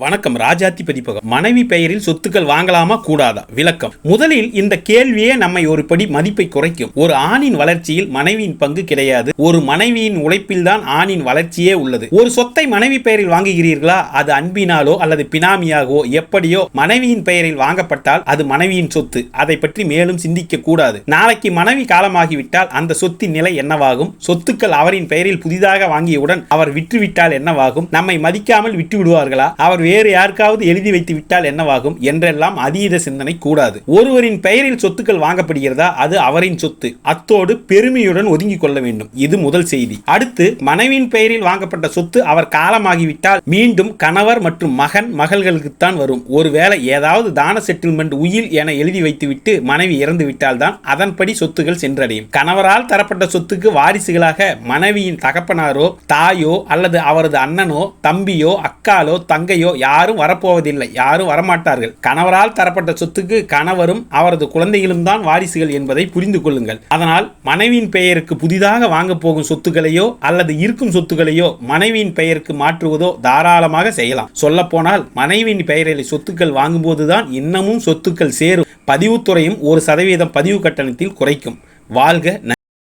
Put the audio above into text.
வணக்கம். ராஜாத்தி பதிப்பகம் மனைவி பெயரில் சொத்துக்கள் வாங்கலாமா? கூடாதா? விளக்கம். முதலில் இந்த கேள்வியே நம்மை ஒரு படி மதிப்பை குறைக்கும். ஒரு ஆணின் வளர்ச்சியில் மனைவியின் பங்கு கிடையாது. ஒரு மனைவியின் உழைப்பில் தான் ஆணின் வளர்ச்சியே உள்ளது. ஒரு சொத்தை மனைவி பெயரில் வாங்குகிறீர்களா? அது அன்பினாலோ அல்லது பினாமியாகவோ எப்படியோ மனைவியின் பெயரில் வாங்கப்பட்டால் அது மனைவியின் சொத்து. அதை பற்றி மேலும் சிந்திக்க கூடாது. நாளைக்கு மனைவி காலமாகிவிட்டால் அந்த சொத்தின் நிலை என்னவாகும்? சொத்துக்கள் அவரின் பெயரில் புதிதாக வாங்கியவுடன் அவர் விற்றுவிட்டால் என்னவாகும்? நம்மை மதிக்காமல் விட்டு விடுவார்களா அவர் வேறு யாருக்காவது எழுதி வைத்து விட்டால் என்னவாகும்? என்றெல்லாம் அதீத சிந்தனை கூடாது. ஒருவரின் பெயரில் சொத்துக்கள் வாங்கப்படுகிறதா? அது அவரின் சொத்து. அத்தோடு பெருமையுடன் ஒதுங்கிக் கொள்ள வேண்டும். இது முதல் செய்தி. அடுத்து மனைவியின் பெயரில் வாங்கப்பட்ட சொத்து அவர் காலமாகிவிட்டால் மீண்டும் கணவர் மற்றும் மகன் மகள்களுக்குத்தான் வரும். ஒருவேளை ஏதாவது தான செட்டில்மெண்ட் உயில் என எழுதி வைத்துவிட்டு மனைவி இறந்து விட்டால்தான் அதன்படி சொத்துகள் சென்றடையும். கணவரால் தரப்பட்ட சொத்துக்கு வாரிசுகளாக மனைவியின் தகப்பனாரோ தாயோ அல்லது அவரது அண்ணனோ தம்பியோ அக்காலோ தங்கையோ யாரும் வரப்போவதில்லை யாரும் வரமாட்டார்கள். கணவரால் தரப்பட்ட சொத்துக்கு கணவரும் அவரது குழந்தைகளும் தான் வாரிசுகள் என்பதை புரிந்து கொள்ளுங்கள். அதனால் மனைவியின் பெயருக்கு புதிதாக வாங்க போகும் சொத்துக்களையோ அல்லது இருக்கும் சொத்துக்களையோ மனைவியின் பெயருக்கு மாற்றுவதோ தாராளமாக செய்யலாம். சொல்ல போனால் மனைவியின் பெயரில் சொத்துக்கள் வாங்கும்போதுதான் இன்னமும் சொத்துக்கள் சேரும். பதிவுத்துறையும் ஒரு சதவீதம் பதிவு கட்டணத்தில் குறைக்கும். வாழ்க